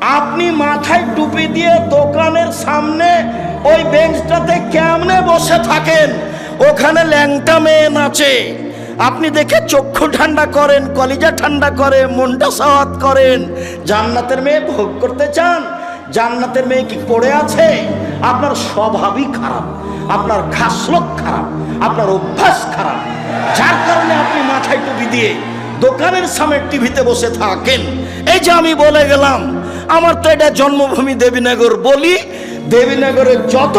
আপনি মাথায় টুপি দিয়ে দোকানের সামনে ওই বেঞ্চটাতে কেমনে বসে থাকেন? ওখানে ল্যাংটা মেয়ে নাচে। আপনি দেখে চক্ষু ঠান্ডা করেন, কলিজা ঠান্ডা করে, মনটা সাওয়াত করেন। জান্নাতের মেয়ে ভোগ করতে চান? জান্নাতের মেয়ে কি পড়ে আছে? আপনার স্বভাবই খারাপ, আপনার খাসলক খারাপ, আপনার অভ্যাস খারাপ। যার কারণে আপনি মাথায় টুপি দিয়ে দোকানের সামনে টিভিতে বসে থাকেন। এই যে আমি বলে গেলাম, আমার তো এটা জন্মভূমি দেবীনগর বলি, দেবীনগরের যত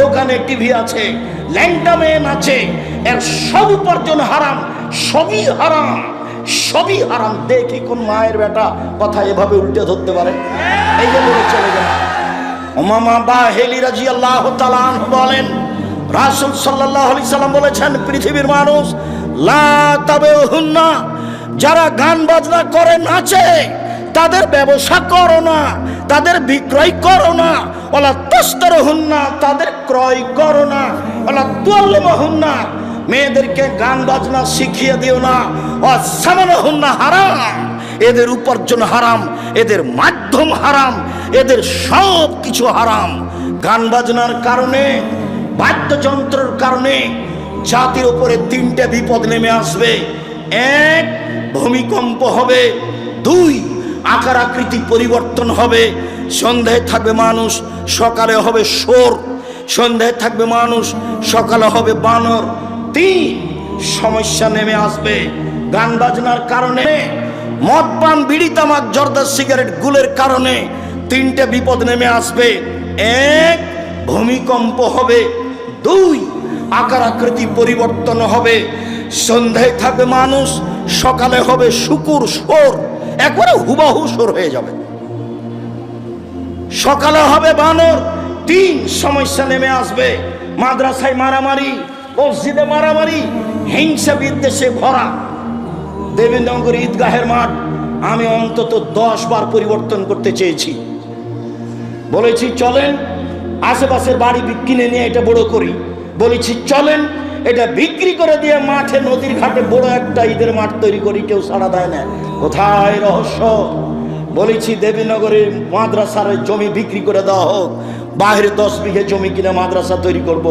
দোকানে টিভি আছে ল্যাংটা মেয়ে আছে এর সব উপার্জন হারাম, সবই হারাম সবই হারাম। দেখি কোন মায়ের বেটা কথা এভাবে উল্টে ধরতে পারে। এই যে বলে চলে গেল ওমামা বা হেলি রাজি আল্লাহ বলেন, রাসুল সাল্লাহ আলি সাল্লাম বলেছেন, পৃথিবীর মানুষ, লা তবে হুন্না যারা গান বাজনা করে, নাচে, তাদের ব্যবসা করো না, তাদের বিক্রয় করো না। ওলা তস্তর হুন্না তাদের ক্রয় করো না। ওলা তুয়াল্লিম হুন্না মেয়েদেরকে গান বাজনা শিখিয়ে দিও না। ও হন না হারাম, এদের উপার্জন হারাম, এদের মাধ্যম হারাম, এদের সব কিছু হারাম। গান বাজনার কারণে, বাদ্যযন্ত্রের কারণে জাতির উপরে তিনটে বিপদ নেমে আসবে। এক ভূমিকম্প হবে, দুই আকার আকৃতি পরিবর্তন হবে। সন্ধ্যায় থাকবে মানুষ, সকালে হবে সোর সন্ধ্যায় থাকবে মানুষ, সকালে হবে বানর। তিন, সমস্যা নেমে আসবে। গান বাজনার কারণে মদ পান বিড়ি, তামাক জর্দা সিগারেট, গুলের কারণে তিনটে বিপদ নেমে আসবে। এক, ভূমিকম্প হবে। দুই আকার আকৃতি পরিবর্তন হবে। সন্ধ্যায় থাকবে মানুষ, সকালে হবে শুকুর সোর একবারে হুবাহু সোর হয়ে যাবে। সকালে হবে বানর, তিন সমস্যা নেমে আসবে। মাদ্রাসায় মারামারি, মসজিদে মারামারি, হিংসা বিদ্বেষে ভরা। দেবেন্দ্রনগর ঈদগাহের মাঠ, আমি অন্তত দশ বার পরিবর্তন করতে চেয়েছি। বলেছি, চলেন, আশেপাশের বাড়ি কিনে নিয়ে এটা বড় করি। বলেছি, চলেন এটা বিক্রি করে দিয়ে মাঠে, নদীর ঘাটে বড় একটা ঈদের মাঠ তৈরি করি, কেউ সাড়া দেয় না। কোথায় রহস্য? বলেছি দেবীনগরের মাদ্রাসার জমি বিক্রি করে দেওয়া হোক বাইরে দশ বিঘে জমি কিনে মাদ্রাসা তৈরি করব।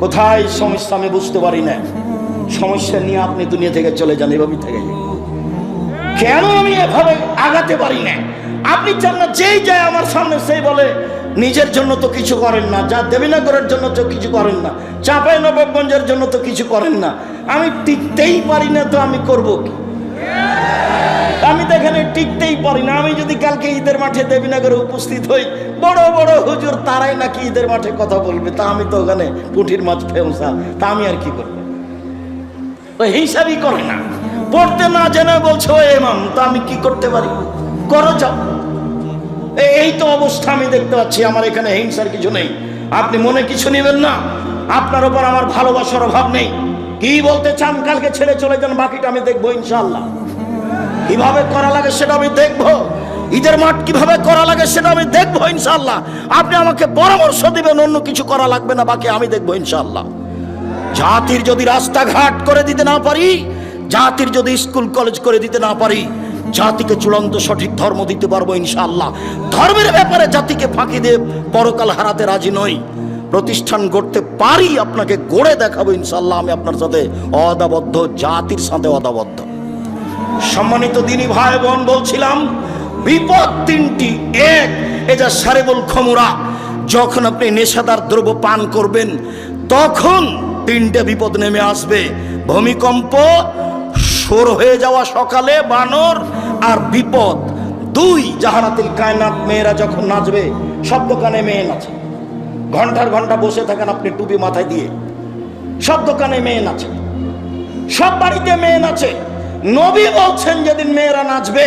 কোথায়? সমস্যা আমি বুঝতে পারি না। সমস্যা নিয়ে আপনি দুনিয়া থেকে চলে যান, এভাবেই থেকে। কেন আমি এভাবে আগাতে পারি না? আপনি চান না যেই যায় আমার সামনে, সেই বলে নিজের জন্য তো কিছু করেন না, যা দেবীনগরের জন্য তো কিছু করেন না, চাপাই নবাবগঞ্জের জন্য তো কিছু করেন না। আমি টিকতেই পারি না তো আমি করব কি? আমি তো এখানে টিকতেই পারি না। আমি যদি কালকে ঈদের মাঠে দেবীনগরে উপস্থিত হই, বড় বড় হুজুর তারাই নাকি ঈদের মাঠে কথা বলবে, তা আমি তো ওখানে পুঁটির মাছ ফেমসা তা আমি আর কি করব? হিসাবই করে না। পড়তে না জেনে বলছো এমাম তা আমি কি করতে পারি? করো যাও। এই তো অবস্থা, আমি দেখতে পাচ্ছি আমার এখানে হিংসার কিছু নেই। আপনি মনে কিছু নেবেন না? আপনার ওপর আমার ভালোবাসার অভাব নেই। কি বলতে চান? কালকে ছেড়ে চলে যান, বাকিটা আমি দেখব ইনশাল্লাহ কীভাবে করা লাগে সেটা আমি দেখব। ঈদের মাঠ কীভাবে করা লাগে সেটা আমি দেখব ইনশাল্লাহ আপনি আমাকে পরামর্শ দিবেন, অন্য কিছু করা লাগবে না, বাকি আমি দেখব ইনশাল্লাহ জাতির যদি রাস্তাঘাট করে দিতে না পারি, জাতির যদি স্কুল, কলেজ করে দিতে না পারি জাতিকে চূড়ান্ত সঠিক ধর্ম দিতে পারব ইনশাআল্লাহ। ধর্মের ব্যাপারে জাতিকে ফাঁকি দিয়ে পরকাল হারাতে রাজি নই। প্রতিষ্ঠান গড়তে পারি আপনাকে গড়ে দেখাবো ইনশাল্লাহ আমি আপনার সাথে অদাবদ্ধ, জাতির সাথে অদাবদ্ধ। সম্মানিত দিনী ভাই বোন বলছিলাম, বিপদ তিনটি, এক এটা সারেবুল খমুরা, যখন আপনি নেশাদার দ্রব্য পান করবেন, তখন তিনটে বিপদ নেমে আসবে। ভূমিকম্প, সোর হয়ে যাওয়া সকালে বানর আর বিপদ। দুই, জাহানাতিল কায়নাত মেয়েরা যখন নাচবে সব দোকানে মেয়ে নাচে। ঘণ্টার ঘণ্টা বসে থাকেন আপনি টুপি মাথায় দিয়ে। সব দোকানে মেয়ে নাচে। সব বাড়িতে মেয়ে নাচে। নবী বলছেন, যেদিন মেয়েরা নাচবে,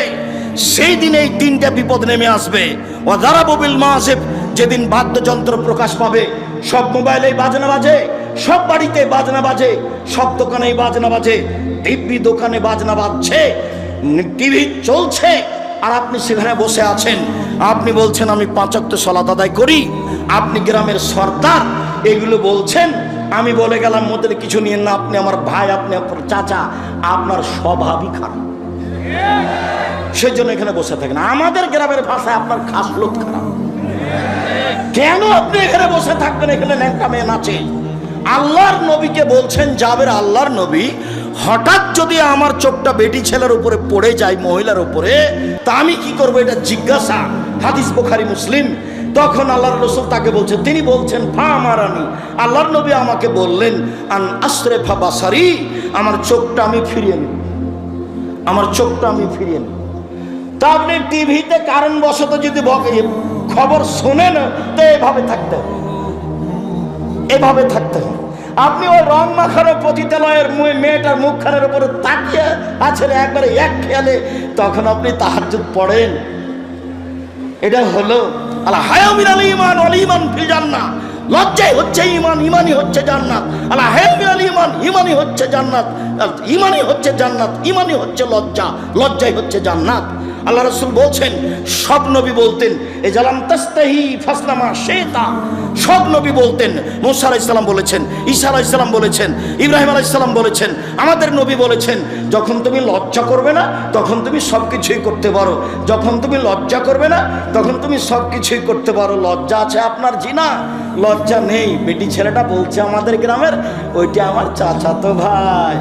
সেই দিন এই তিনটা বিপদ নেমে আসবে। ও দারাবুবিল মাসেব যেদিন বাদ্যযন্ত্র প্রকাশ পাবে, সব মোবাইলে বাজনা বাজে, সব বাড়িতে বাজনা বাজে সব দোকানে বাজনা বাজে, দিব্যি দোকানে বাজনা বাজছে টিভি চলছে। আর আপনি সেখানে বসে আছেন। আপনি বলছেন, আমি পাঁচক্ত সলাত আদায় করি। আপনি গ্রামের সর্দার, এগুলো বলছেন। আমি বলে গেলাম মধ্যে কিছু নিয়েন না, আপনি আমার ভাই, আপনি আপনার চাচা, আপনার স্বভাবই খারাপ। সেই জন্য এখানে বসে থাকেন। আমাদের গ্রামের ভাষায় আপনার খাস লোক খারাপ। কেন আপনি এখানে বসে থাকবেন? এখানে ন্যাংটা মেয়ে নাচে। আল্লাহর নবীকে বলছেন যাবের আল্লাহর নবী হঠাৎ যদি আমার চোখটা বেটি ছেলের উপরে পড়ে যায়, মহিলার উপরে, তা আমি কি করব এটা জিজ্ঞাসা? হাদিস বোখারি, মুসলিম। তখন আল্লাহর রসুল তাকে বলছেন তিনি বলছেন, ফা মারানি আল্লাহর নবী আমাকে বললেন, আন আশ্রে ফা বাসারি, আমার চোখটা আমি ফিরিয়ে নিই। আমার চোখটা আমি ফিরিয়ে নিই। তা আপনি টিভিতে কারণবশত যদি খবর শোনেন, তো এভাবে থাকতে হবে। এভাবে থাকতে হবে। আপনি ওই রং মাখানো পতিতালয়ের মেয়েটার মুখখানের উপরে তাকিয়ে আছেন একবারে এক খেয়ালে, তখন আপনি তাহাজ্জুদ পড়েন। এটা হলো ইমান অল ইমান হচ্ছে ইমান হচ্ছে জান্নাত। ইমান হচ্ছে জান্নাত। ইমানই হচ্ছে জান্নাত ইমানই হচ্ছে লজ্জা, লজ্জাই হচ্ছে জান্নাত। আল্লাহ রসুল বলছেন, সব নবী বলতেন, এ জালাম তাস্তাহি ফাসলামা শেতা সব নবী বলতেন, মোসা আলাইসাল্লাম বলেছেন, ঈসা আলাইসাল্লাম বলেছেন, ইব্রাহিম আলাইসাল্লাম বলেছেন, আমাদের নবী বলেছেন, যখন তুমি লজ্জা করবে না, তখন তুমি সব কিছুই করতে পারো। যখন তুমি লজ্জা করবে না, তখন তুমি সব কিছুই করতে পারো। লজ্জা আছে আপনার জিনা, লজ্জা নেই। বেটি ছেলেটা বলছে আমাদের গ্রামের, ওইটা আমার চাচাতো ভাই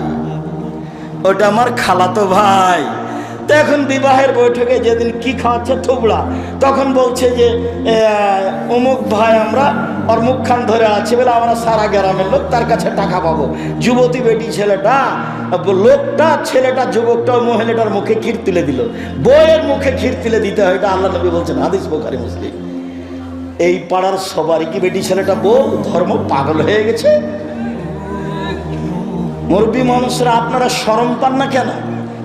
ওটা আমার খালাতো ভাই। তো এখন বিবাহের বৈঠকে যেদিন কি খাওয়াচ্ছে থুবড়া, তখন বলছে যে অমুক ভাই আমরা ওর মুখখান ধরে আছি বলে আমরা সারা গ্রামের লোক তার কাছে টাকা পাবো। যুবতী বেটি ছেলেটা, লোকটা, ছেলেটা, যুবকটা মহিলাটার মুখে ক্ষীর তুলে দিল। বইয়ের মুখে ক্ষীর তুলে দিতে হয়, এটা আল্লাহ নবী বলছেন, হাদিস বোখারি, মুসলিম। এই পাড়ার সবারই কি বেটি ছেলেটা বউ? ধর্ম পাগল হয়ে গেছে। মুরব্বী মানুষরা, আপনারা শরম পান না কেন?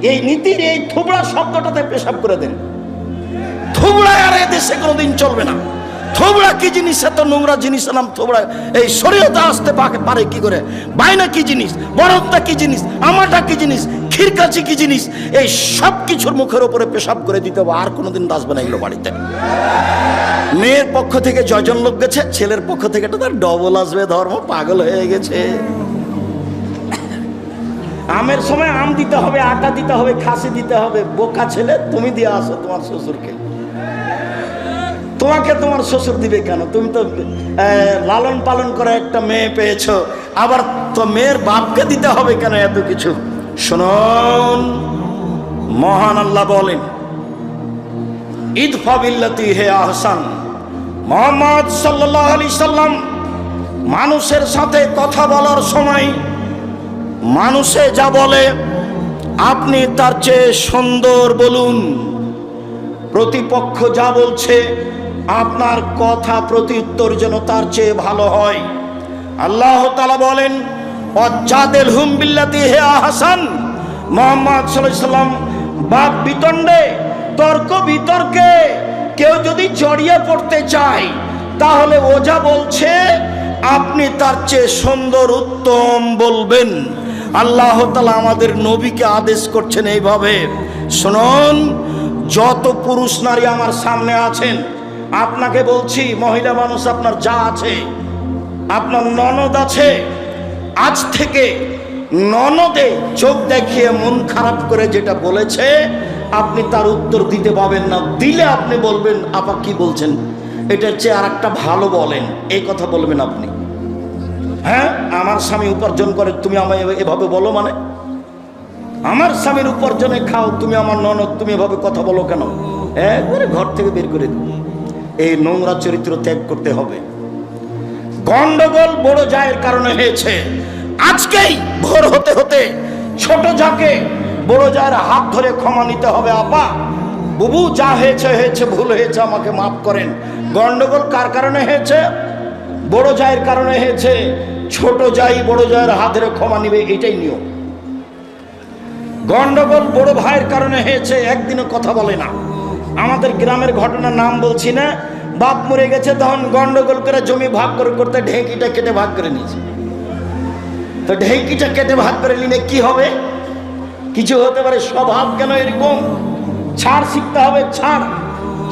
এই নীতির এই থুবড়া শব্দটাতে পেশাব করে দেন। থুবড়া আর এ দেশে কোনোদিন চলবে না। থোবড়া কি জিনিস? এত নোংরা জিনিস নাম থোবড়া। এই শরীয়তে আসতে পারে কি করে? বাইনা কি জিনিস? বরফটা কি জিনিস? আমাটা কি জিনিস? খিরকাচি কি জিনিস? এই সব কিছুর মুখের ওপরে পেশাব করে দিতে হবে, আর কোনোদিন আসবে না এগুলো বাড়িতে। মেয়ের পক্ষ থেকে জয়জন লোক গেছে, ছেলের পক্ষ থেকে তো তার ডবল আসবে, ধর্ম পাগল হয়ে গেছে। আমের সময় আম দিতে হবে, আটা দিতে হবে, খাসি দিতে হবে। বোকা ছেলে, তুমি দিয়ে আসো তোমার শ্বশুরকে। তোমাকে তোমার শ্বশুর দিবে কেন? তুমি তো লালন পালন করে একটা মেয়ে পেয়েছ। আবার তো মেয়ের বাপকে দিতে হবে কেন এত কিছু? শুনুন, মহান আল্লাহ বলেন, ঈদ ফাবিল্লাতি হে আহসান। মোহাম্মদ সাল্লাহ আলি সাল্লাম মানুষের সাথে কথা বলার সময় মানুষে যা বলে, আপনি তার চেয়ে সুন্দর বলুন। প্রতিপক্ষ যা বলছে, আপনার কথা প্রত্যুত্তর যেন তার চেয়ে ভালো হয়। আল্লাহ তালা বলেন অজাদেল হুম বিল্লাতি হে আহাসান। মোহাম্মদ সাল্লাম, বাপ বিতণ্ডে, তর্ক বিতর্কে কেউ যদি জড়িয়ে পড়তে চায়, তাহলে ওজা বলছে, আপনি তার চেয়ে সুন্দর উত্তম বলবেন। আল্লাহ তালা আমাদের নবীকে আদেশ করছেন এইভাবে। শুনুন, যত পুরুষ নারী আমার সামনে আছেন, আপনাকে বলছি, মহিলা মানুষ, আপনার যা আছে, আপনার ননদ আছে, আজ থেকে ননদে চোখ দেখিয়ে মন খারাপ করে যেটা বলেছে, আপনি তার উত্তর দিতে পাবেন না। দিলে আপনি বলবেন, আপা কি বলছেন? এটার চেয়ে আর একটা ভালো বলেন, এই কথা বলবেন আপনি। হ্যাঁ? আমার স্বামী উপার্জন করে, তুমি আমায় এভাবে বলো মানে? আমার স্বামীর উপার্জনে খাও, তুমি আমার ননদ, তুমি এভাবে কথা বলো কেন? একবারে ঘর থেকে বের করে দিও। এই নোংরা চরিত্র ত্যাগ করতে হবে। গন্ডগোল বড় জায়ের কারণে হয়েছে। আজকেই ভোর হতে হতে ছোট যাকে বড় জায়ের হাত ধরে ক্ষমা নিতে হবে। আপা, বুবু, যা হয়েছে হয়েছে, ভুল হয়েছে, আমাকে মাফ করেন। গন্ডগোল কার কারণে হয়েছে? বড় জায়ের কারণে হয়েছে, ছোট যাই বড় জায়ের হাত ধরে ক্ষমা নিবে, এটাই নিয়ম। গন্ডগোল বড় ভাইয়ের কারণে হয়েছে, একদিনও কথা বলে না। আমাদের গ্রামের ঘটনার নাম বলছি না, বাপ মরে গেছে, তখন গন্ডগোল করে জমি ভাগ করে করতে ঢেঁকিটা কেটে ভাগ করে নিয়েছে। তো ঢেঁকিটা কেটে ভাগ করে নিলে কি হবে? কিছু হতে পারে, স্বভাব কেন এরকম? ছাড় শিখতে হবে, ছাড়।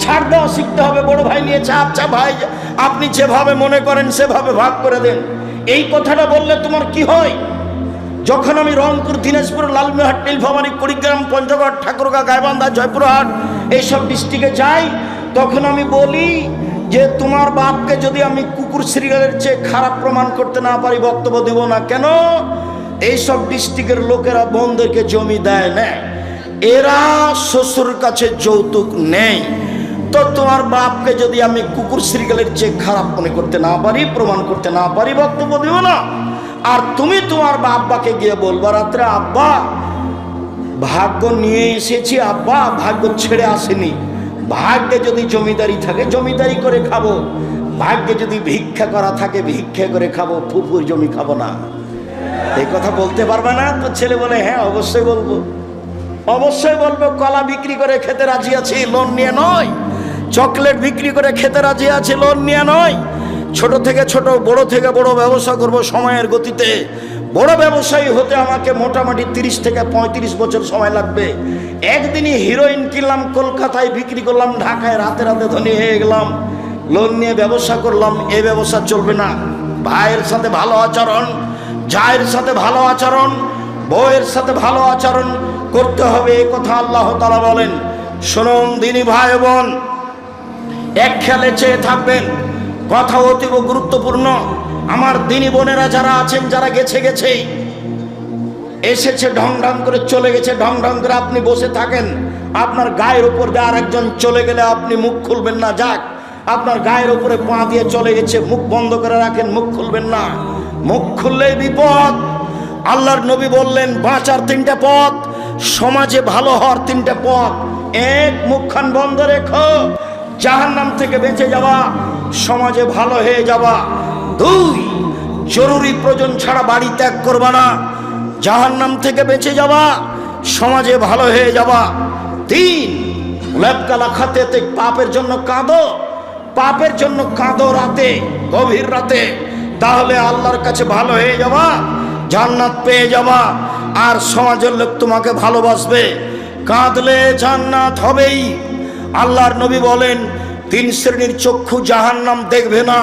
ছাড় দেওয়া শিখতে হবে, বড় ভাই নিয়েছে আচ্ছা ভাই আপনি যেভাবে মনে করেন, সেভাবে ভাগ করে দেন। এই কথাটা বললে তোমার কি হয়? যখন আমি রংপুর, দিনাজপুর লালমিহাট নীলফামারী, কুড়িগ্রাম, পঞ্চগড়, ঠাকুরগা, গাইবান্ধা, জয়পুরহাট এইসব ডিস্ট্রিক্টে যাই, তখন আমি বলি যে তোমার বাপকে যদি আমি কুকুর সিরিয়ালের চেয়ে খারাপ প্রমাণ করতে না পারি, বক্তব্য দিব না কেন? এইসব ডিস্ট্রিক্টের লোকেরা বোনদেরকে জমি দেয় না। এরা শ্বশুর কাছে যৌতুক নেই তো তোমার বাপকে যদি আমি কুকুর সিরিয়ালের চেয়ে খারাপ মনে করতে না পারি, প্রমাণ করতে না পারি, বক্তব্য দিব না। আর তুমি তোমার আব্বাকে গিয়ে বলবা, রাত্রে আব্বা, ভাগ্য নিয়ে এসেছি আব্বা, ভাগ্য ছেড়ে আসেনি। ভাগ্যে যদি জমিদারি থাকে, জমিদারি করে খাব। ভাগ্যে যদি ভিক্ষা করা থাকে, ভিক্ষা করে খাব, ফুফুর জমি খাব না। এই কথা বলতে পারবে না? তো ছেলে বলে হ্যাঁ অবশ্যই বলব। অবশ্যই বলব, কলা বিক্রি করে খেতে রাজি আছি, লোন নিয়ে নয়। চকলেট বিক্রি করে খেতে রাজি আছে লোন নিয়ে। নয় ছোট থেকে ছোট, বড় থেকে বড় ব্যবসা করব সময়ের গতিতে। বড় ব্যবসায়ী হতে আমাকে মোটামুটি তিরিশ থেকে পঁয়ত্রিশ বছর সময় লাগবে। একদিনই হিরোইন কিনলাম, কলকাতায় বিক্রি করলাম, ঢাকায় রাতে রাতে ধনী হয়ে গেলাম। লোন নিয়ে ব্যবসা করলাম, এ ব্যবসা চলবে না। ভাইয়ের সাথে ভালো আচরণ, জায়ের সাথে ভালো আচরণ, বউয়ের সাথে ভালো আচরণ করতে হবে, এ কথা আল্লাহ তালা বলেন। শুনুন দিনী ভাই বোন এক খেলে চেয়ে থাকবেন। কথা অতীব গুরুত্বপূর্ণ। আমার দিনী বোনেরা যারা আছেন, যারা গেছে গেছে এসেছে ঢং ঢং করে চলে গেছে ঢং ঢং করে আপনি বসে থাকেন। আপনার গায়ের উপর দিয়ে আরেকজন চলে গেলে আপনি মুখ খুলবেন না। যাক, আপনার গায়ের উপরে পা দিয়ে চলে গেছে, মুখ বন্ধ করে রাখেন, মুখ খুলবেন না। মুখ খুললেই বিপদ। আল্লাহর নবী বললেন, বাঁচার তিনটা পথ, সমাজে ভালো হওয়ার তিনটা পথ। এক, মুখখান বন্ধ রেখো। জাহান নাম থেকে বেঁচে যাওয়া, সমাজে ভালো হয়ে যাওয়া। দুই, জরুরি প্রয়োজন ছাড়া বাড়ি ত্যাগ করবা না। জাহান নাম থেকে বেঁচে যাওয়া, সমাজে ভালো হয়ে যাওয়া। তিন লেপকালা খাতে পাপের জন্য কাঁদো। পাপের জন্য কাঁদো রাতে, গভীর রাতে। তাহলে আল্লাহর কাছে ভালো হয়ে যাওয়া, জান্নাত পেয়ে যাওয়া। আর সমাজের লোক তোমাকে ভালোবাসবে। কাঁদলে জান্নাত হবেই। আল্লাহর নবী বলেন, তিন শ্রেণির চক্ষু জাহান্নাম দেখবে না।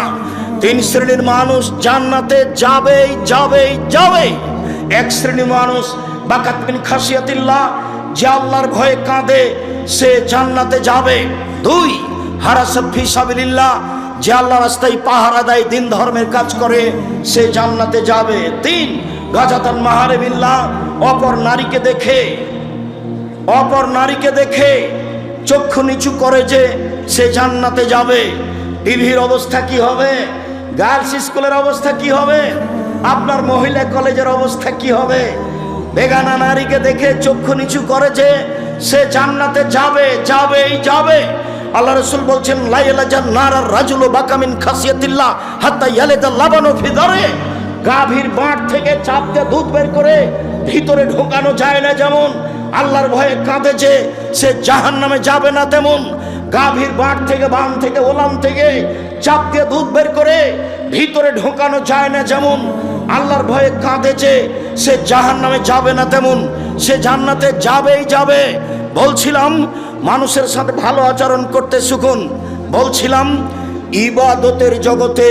তিন শ্রেণির মানুষ জান্নাতে যাবেই যাবেই যাবে এক শ্রেণির মানুষ বাকাতবিন খাসিয়াতিল্লাহ, যে আল্লাহর ভয়ে কাঁদে, সে জান্নাতে যাবে। দুই, হারাসত ফি সাবিলিল্লাহ, যে আল্লাহ রাস্তায় পাহারা দেয়, দিন ধর্মের কাজ করে, সে জান্নাতে যাবে। তিন, গাজাতান মাহারে বিল্লাহ অপর নারীকে দেখে, অপর নারীকে দেখে চক্ষু নিচু করে যে সে জান্নাতে যাবে। টিভির অবস্থা কি হবে? গার্লস স্কুলের অবস্থা কি হবে? আপনার মহিলা কলেজের অবস্থা কি হবে? বেগানা নারীকে দেখে চক্ষু নিচু করে যে সে জান্নাতে যাবে, যাবেই যাবে। আল্লাহ রসুল বলছেন, লাইলা নারার রাজুল বাকামিন খাসিয়াতিল্লাহ হাত্তা ইয়ালেদা লাবানো ফিদরে। গাভীর বাঁট থেকে চাপতে দুধ বের করে ভিতরে ঢোকানো যায় না যেমন আল্লাহর ভয়ে কাঁদেছে সে জাহান নামে যাবে না তেমন। গাভীর বাঁট থেকে, বান থেকে, ওলাম থেকে চাপ দিয়ে দুধ বের করে ভিতরে ঢোকানো যায় না যেমন। আল্লাহর ভয়ে কাঁদেছে সে জাহান নামে যাবে না তেমন। সে জান্নাতে যাবেই যাবে। বলছিলাম, মানুষের সাথে ভালো আচরণ করতে শিখুন। বলছিলাম, ইবাদতের জগতে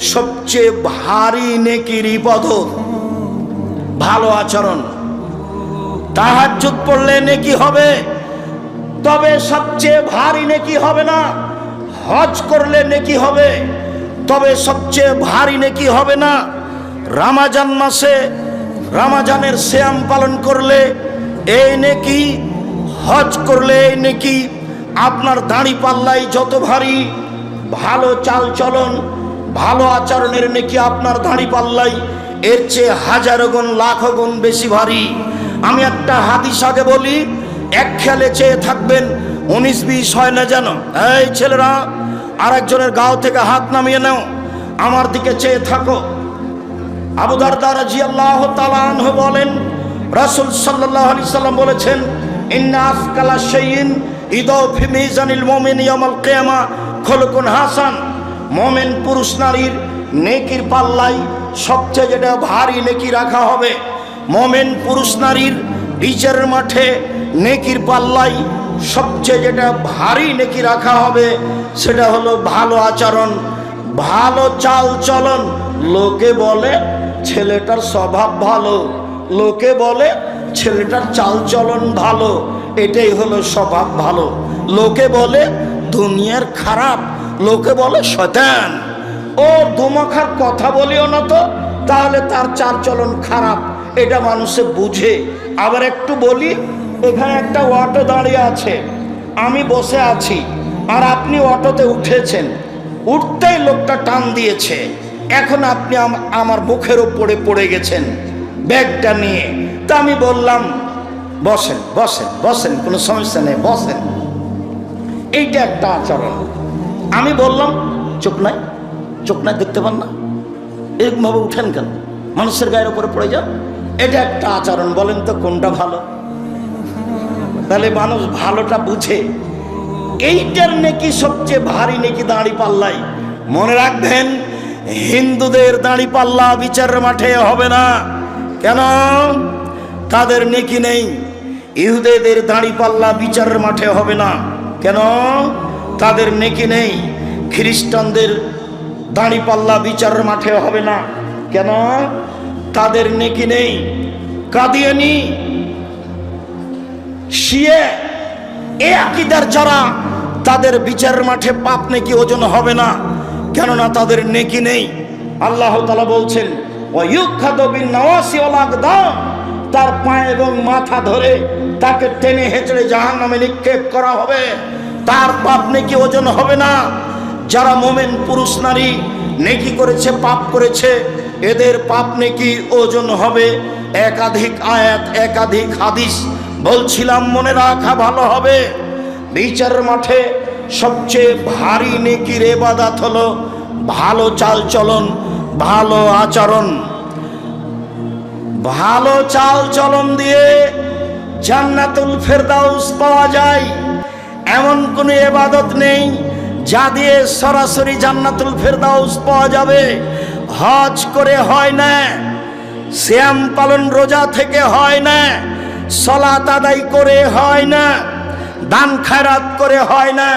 সবচেয়ে ভারী নেকির ইবাদত। ভালো আচরণ। তাহাজ্জুদ পড়লে নেকি হবে? তবে সবচেয়ে ভারী নেকি হবে না? হজ করলে নেকি হবে? তবে সবচেয়ে ভারী নেকি হবে না? রামাজান মাসে রামাজানের শ্যাম পালন করলে এই নেকি, হজ করলে এই নেকি, আপনার দাড়ি পাল্লাই যত ভারী, ভালো চাল চলন ভালো আচরণের নেকি আপনার দাড়ি পাল্লাই এর চেয়ে হাজারো গুণ, লাখ গুণ বেশি ভারী। আমি একটা হাদিস আগে বলি, এক খেলে চেয়ে থাকবেন উনিশ বিশ হয় না যেন। এই ছেলেরা, আরেকজনের গাও থেকে হাত নামিয়ে নাও, আমার দিকে চেয়ে থাকো। আবু দারদা রাদিয়াল্লাহু তাআলা আনহু বলেন, রাসূল সাল্লাল্লাহু আলাইহি সাল্লাম বলেছেন, ইন্না আফকালা শাইইন ইদাউ ফি মিজানিল মুমিন ইয়াউমাল কিয়ামা, খলকুন হাসান। মুমিন পুরুষ নারীর নেকির পাল্লাই সবচেয়ে যেটা ভারী নেকি রাখা হবে মুমিন পুরুষ নারীর বিচারের মাঠে নেকির পাল্লাই সবচেয়ে যেটা ভারী নেকি রাখা হবে, সেটা হলো ভালো আচরণ, ভালো চাল চলন। লোকে বলে ছেলেটার স্বভাব ভালো, লোকে বলে ছেলেটার চাল চলন ভালো, এটাই হলো স্বভাব ভালো। লোকে বলে দুনিয়ার খারাপ, লোকে বলে শয়তান। ও দুমাখার কথা বলিও না তো, তাহলে তার চাল চলন খারাপ। এটা মানুষে বুঝে। আবার একটু বলি, এখানে একটা অটো দাঁড়িয়ে আছে। আমি বসে আছি, আর আপনি অটোতে উঠেছেন। উঠতেই লোকটা টান দিয়েছে। এখন আপনি আম- আমার মুখের ওপরে পড়ে গেছেন ব্যাগটা নিয়ে। তা আমি বললাম, বসেন বসেন বসেন, কোনো সমস্যা নেই, বসেন। এইটা একটা আচরণ। আমি বললাম চোখ নাই চোখ নাই, দেখতে পান না। এরকমভাবে উঠেন কেন? মানুষের গায়ের উপরে পড়ে যান। এটা একটা আচরণ, বলেন তো কোনটা ভালো? তাহলে মানুষ ভালোটা বুঝে। এইটার নাকি সবচেয়ে ভারী নাকি দাঁড়ি পাল্লাই? মনে রাখবেন, হিন্দুদের দাঁড়ি পাল্লা বিচারের মাঠে হবে না। কেন? তাদের নেকি নেই। ইহুদেদের দাঁড়ি পাল্লা বিচারের মাঠে হবে না। কেন? তাদের নেকি নেই। খ্রিস্টানদের দাঁড়ি পাল্লা বিচারের মাঠে হবে না। কেন? তাদের নেকি নেই কাদিয়ানি শিয়ে, এ আকিদার যারা, তাদের বিচারের মাঠে পাপ নেকি ওজন হবে না, কেননা তাদের নেকি নেই। আল্লাহ তালা বলছেন তার পায়ে এবং মাথা ধরে তাকে টেনে হেঁচড়ে জাহান নামে নিক্ষেপ করা হবে। তার পাপ নেকি ওজন হবে না। যারা মোমেন পুরুষ নারী, নেকি করেছে, পাপ করেছে এদের পাপ নেকি ওজন হবে? একাধিক আয়াত, একাধিক হাদিস। বলছিলাম, মনে রাখা ভালো হবে। বিচারের মাঠে সবচেয়ে ভারী নেকির এবাদাত হলো ভালো চাল চলন ভালো আচরণ। ভালো চাল চলন দিয়ে জান্নাতুল ফেরদাউস পাওয়া যায়। এমন কোনো এবাদত নেই যা দিয়ে সরাসরি জান্নাতুল ফেরদাউস পাওয়া যাবে। হজ করে হয় না শ্যাম পালন রোজা থেকে হয় না, সলাত আদায় করে হয় না, দান খায়রাত করে হয় না।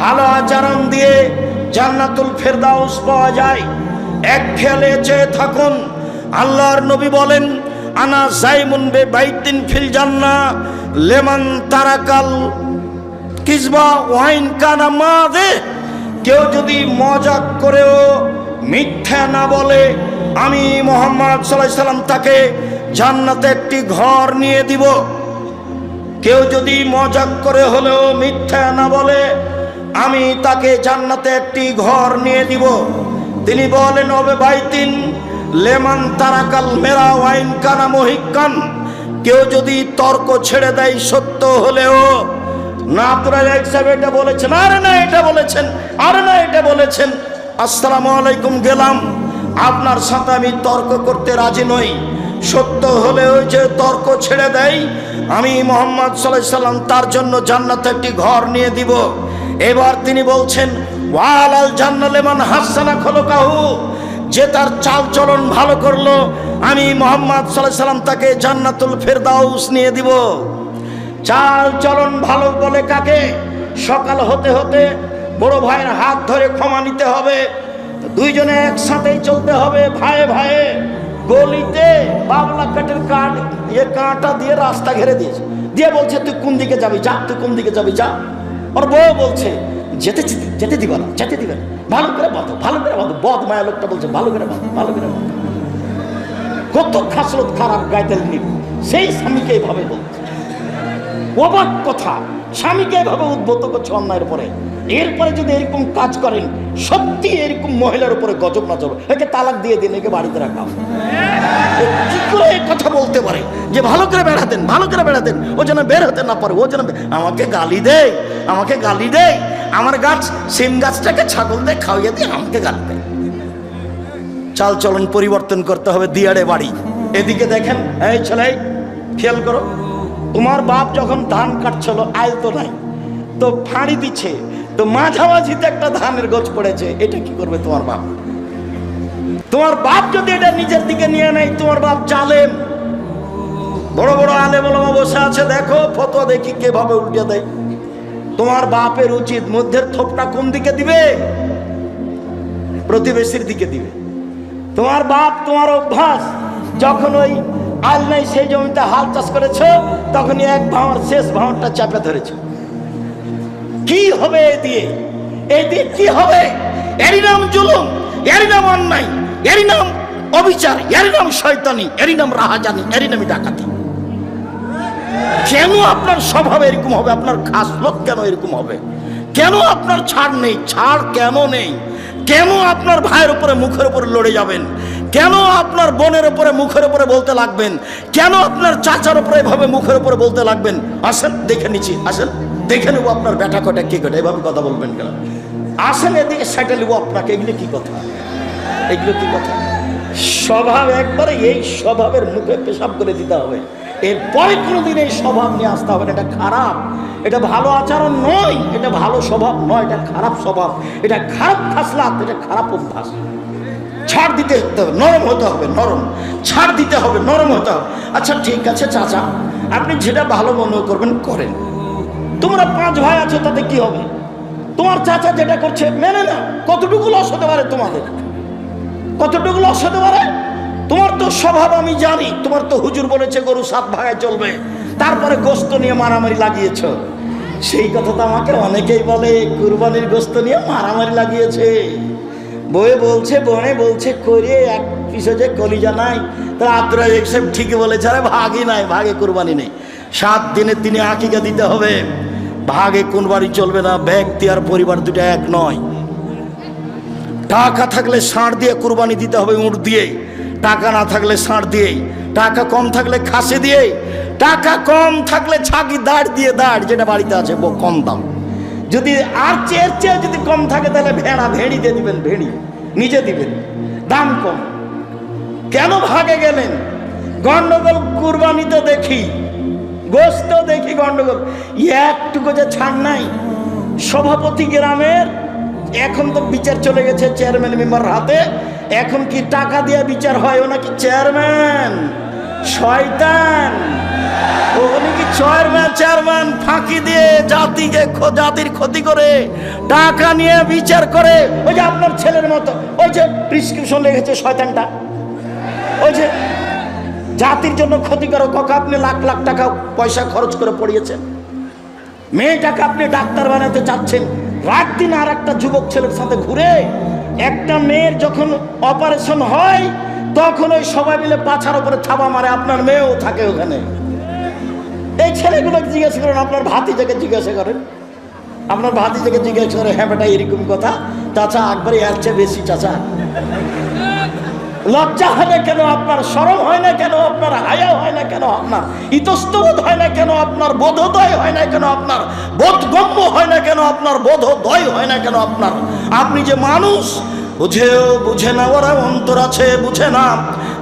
ভালো আচরণ দিয়ে জান্নাতুল ফেরদাউস পাওয়া যায়। এক খেয়ালে চেয়ে থাকুন, আল্লাহর নবী বলেন, আনা জাইমুন বে বাইতিন ফিল জান্না, লেমান তারাকাল কিসবা ওয়াইন কানা মা দে কেউ যদি মজাক করেও মিথ্যা না বলে আমি মোহাম্মদ সাল্লাম তাকে জান্নাতে একটি ঘর নিয়ে দিব। কেউ যদি মজাক করে হলেও মিথ্যা না বলে আমি তাকে জান্নাতে একটি ঘর নিয়ে দিব। তিনি বলেন হবে বাইতিন লেমান তারাকাল মেরা ওয়াইন কানা মহিকান কেউ যদি তর্ক ছেড়ে দেয় সত্য হলেও না আপনারা সাহেব এটা বলেছেন, আরে না, এটা বলেছেন, আরে না, এটা বলেছেন। আসসালামু আলাইকুম, গেলাম। আপনার সাথে আমি তর্ক করতে রাজি নই। সত্য হলে ওই যে তর্ক ছেড়ে দেয়, আমি মোহাম্মদ সাল্লাহ সাল্লাম তার জন্য জান্নাতে একটি ঘর নিয়ে দিব। এবার তিনি বলছেন, ওয়ালাল জান্নালেমান হাসানা খোলকাহু, যে তার চাল চলন ভালো করল, আমি মোহাম্মদ সাল্লাহ সাল্লাম তাকে জান্নাতুল ফেরদাউস নিয়ে দিব। চাল চলন ভালো বলে কাকে? সকাল হতে হতে বড় ভাইয়ের হাত ধরে ক্ষমা নিতে হবে। দুইজনে একসাথেই চলতে হবে ভাইয়ে ভাইয়ে। গলিতে বাবলা কাঠের কাঠ ইয়ে কাঁটা দিয়ে রাস্তা ঘেরে দিয়েছে। দিয়ে বলছে, তুই কোন দিকে যাবি? যা, তুই কোন দিকে যাবি? যা। ওর বউ বলছে, যেতে, যেতে- যেতে দিবা না, যেতে দিবে না। ভালো করে বাঁধো, ভালো করে বাঁধো। বদ মায়া লোকটা বলছে, ভালো করে বাঁধো, ভালো করে বাঁধো। কত খাসলত খারাপ গাইতেল নিব। সেই স্বামীকে এইভাবে বলছে। অবাক কথা। স্বামীকে এভাবে উদ্বুদ্ধ করছে অন্যায়ের পরে এরপরে যদি এরকম কাজ করেন, সত্যি এরকম মহিলার উপরে গজব না চলো একে তালাক দিয়ে দিন, একে বাড়িতে রাখা কি করে এই কথা বলতে পারে? যে ভালো করে বেড়াতেন, ভালো করে বেড়াতেন, ও যেন বের হতে না পারে, ও যেন আমাকে গালি দেয়, আমাকে গালি দেয়। আমার গাছ, সিম গাছটাকে ছাগল দিয়ে খাওয়াইয়ে দিয়ে আমাকে গালি দেয়। চাল চলন পরিবর্তন করতে হবে, দিয়াড়ে বাড়ি। এদিকে দেখেন, এই ছেলে, খেয়াল করো। তোমার বাপ যখন ধান কাটছিল, আয় তো নাই। তো ফাঁড়ি দিচ্ছে, তো মাঝামাঝিতে একটা ধানের গোছ পড়েছে, এটা কি করবে তোমার বাপ? তোমার বাপ যদি এটা নিজের দিকে নিয়ে নেয়, তোমার বাপ জালেম। বড় বড় আলে বলমা বসে আছে, দেখো, ফতোয়া দেখি কেভাবে উল্টে দেয়। তোমার বাপের উচিত মধ্যের থোপটা কোন দিকে দিবে? প্রতিবেশীর দিকে দিবে। তোমার বাপ তোমার অভ্যাস, যখন ওই আল নাই সেই জমিতে হাল চাষ করেছ, তখনই এক ভাঁড় শেষ ভাঁড়টা চাপে ধরেছো। কি হবে এ দিয়ে? এই দিয়ে কি হবে? এরই নাম জুলুম, এরই নাম অন্যায়, এরই নাম অবিচার, এরই নাম শয়তানি, এরই নাম রাহাজানি, এরই নামই ডাকাতি। কেন আপনার স্বভাব এরকম হবে? আপনার খাস লোক কেন এরকম হবে? কেন আপনার ছাড় নেই? ছাড় কেন নেই? কেন আপনার ভাইয়ের উপরে, মুখের উপরে লড়ে যাবেন? কেন আপনার বোনের উপরে, মুখের উপরে বলতে লাগবেন? কেন আপনার চাচার উপরে এভাবে মুখের উপরে বলতে লাগবেন? আসেন, দেখে নিচ্ছি, আসেন। দেখে নেব আপনার ব্যাটা কটা কে কটা এভাবে কথা বলবেন কেন? আসেন এদিকে, সেটে নেব আপনাকে। এগুলো কি কথা? এগুলো কি কথা? স্বভাব একবারে এই স্বভাবের মুখে পেশাব করে দিতে হবে। এরপরে কোনোদিন এই স্বভাব নিয়ে আসতে হবে এটা খারাপ। এটা ভালো আচরণ নয়। এটা ভালো স্বভাব নয়। এটা খারাপ স্বভাব। এটা খারাপ খাসলাত। এটা খারাপ অভ্যাস। ছাড় দিতে হবে, নরম হতে হবে, নরম। ছাড় দিতে হবে, নরম হতে হবে। আচ্ছা ঠিক আছে, চাচা, আপনি যেটা ভালো মনে করবেন, করেন। তোমরা পাঁচ ভাই আছো, তাতে কি হবে? তোমার চাচা যেটা করছে, মেনে না কতটুকু লস হতে পারে তোমাদের? কতটুকু লস হতে পারে? তোমার তো স্বভাব আমি জানি, তোমার তো হুজুর বলেছে, গরু সাত ভাগায় চলবে। তারপরে গোস্ত নিয়ে মারামারি লাগিয়েছ। সেই কথা তো আমাকে অনেকেই বলে, কুরবানির গোস্ত নিয়ে মারামারি লাগিয়েছে। বয়ে বলছে, বনে বলছে করে এক পিছে যে কলিজা নাই। তা আব্দুরা সাহেব ঠিকই বলেছে, আরে ভাগই নাই, ভাগে কুরবানি নেই। সাত দিনে তিনি আকিকা দিতে হবে। ভাগে কোন বাড়ি চলবে না, ব্যক্তি আর পরিবার দুটা এক নয়। টাকা থাকলে ষাঁড় দিয়ে কোরবানি দিতে হবে উঁট দিয়ে। টাকা না থাকলে ষাঁড় দিয়ে টাকা কম থাকলে খাসি দিয়ে টাকা কম থাকলে ছাগি দাঁড় দিয়ে দাঁড়, যেটা বাড়িতে আছে কম দাম। যদি আর চেয়ে চেয়ে যদি কম থাকে, তাহলে ভেড়া ভেড়ি দিয়ে দিবেন ভেড়ি, নিজে দিবেন। দাম কম। কেন ভাগে গেলেন? গন্ডগোল কুরবানিতে দেখি, গোস্ত দেখি গন্ডগোল। একটুকু যে ছাড় নাই, সভাপতি গ্রামের, এখন তো বিচার চলে গেছে চেয়ারম্যান মেম্বার হাতে। এখন কি টাকা দিয়ে বিচার হয় ও নাকি চেয়ারম্যান শয়তান! চেয়ারম্যান ফাঁকি দিয়ে জাতিকে জাতির ক্ষতি করে, টাকা নিয়ে বিচার করে। ওই যে আপনার ছেলের মতো, ওই যে লেগেছে শয়তানটা। ওই যে জাতির জন্য ক্ষতিকারক কাকা আপনি লাখ লাখ টাকা পয়সা খরচ করে পড়িয়েছেন। মেয়েটাকে আপনি ডাক্তার বানাতে চাচ্ছেন। রাত দিন আর একটা যুবক ছেলের সাথে ঘুরে একটা মেয়ের যখন অপারেশন হয়, তখন ওই সবাই মিলে পাছার উপরে থাবা মারে, আপনার মেয়েও থাকে ওখানে। এই ছেলেগুলো জিজ্ঞাসা করেন, আপনার ভাতিজাকে জিজ্ঞাসা করেন। আপনার ভাতিজাকে জিজ্ঞাসা করে হ্যাঁ বেটা, এরকম কথা? চাচা, একবারে এর চেয়ে বেশি, চাচা। লজ্জা হয় না কেন? আপনার সরম হয় না কেন? আপনার হায়া হয় না কেন? আপনার ইতস্তবোধ হয় না কেন? আপনার বোধোদয় হয় না কেন? আপনার বোধগম্য হয় না কেন? আপনার বোধোদয় হয় না কেন? আপনার, আপনি যে মানুষ বুঝেও বুঝে না ওরা অন্তর আছে, বুঝে না।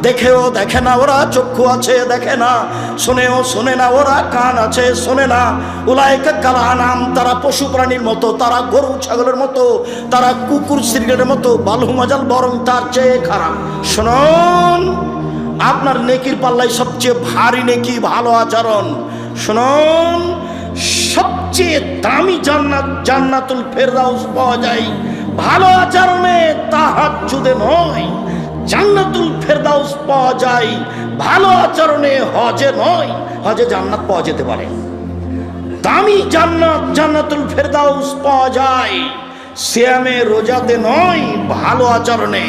দেখেও দেখে না ওরা, চক্ষু আছে, দেখে না। শুনেও শোনে না ওরা, কান আছে, শোনে না। উলায়কা কালা নাম তারা পশু প্রাণীর মতো, তারা গরু ছাগলের মতো, তারা কুকুর সিরগেটের মতো বালু মাজাল বরং তার চেয়ে খারাপ। শুনুন, আপনার নেকির পাল্লাই সবচেয়ে ভারী নেকি, ভালো আচরণ। শুনুন সবচেয়ে দামি জান্নাত, জান্নাতুল ফেরদাউস পাওয়া যায়। ভালো আচরণে তাহার যুদে নয়, জান্নাতুল ফেরদাউস পাওয়া যায়। ভালো আচরণে হজে নয়, হজে জান্নাত পাওয়া যেতে পারে। দামি জান্নাত, জান্নাতুল ফেরদাউস পাওয়া যায়। শ্যামে রোজাতে নয়, ভালো আচরণে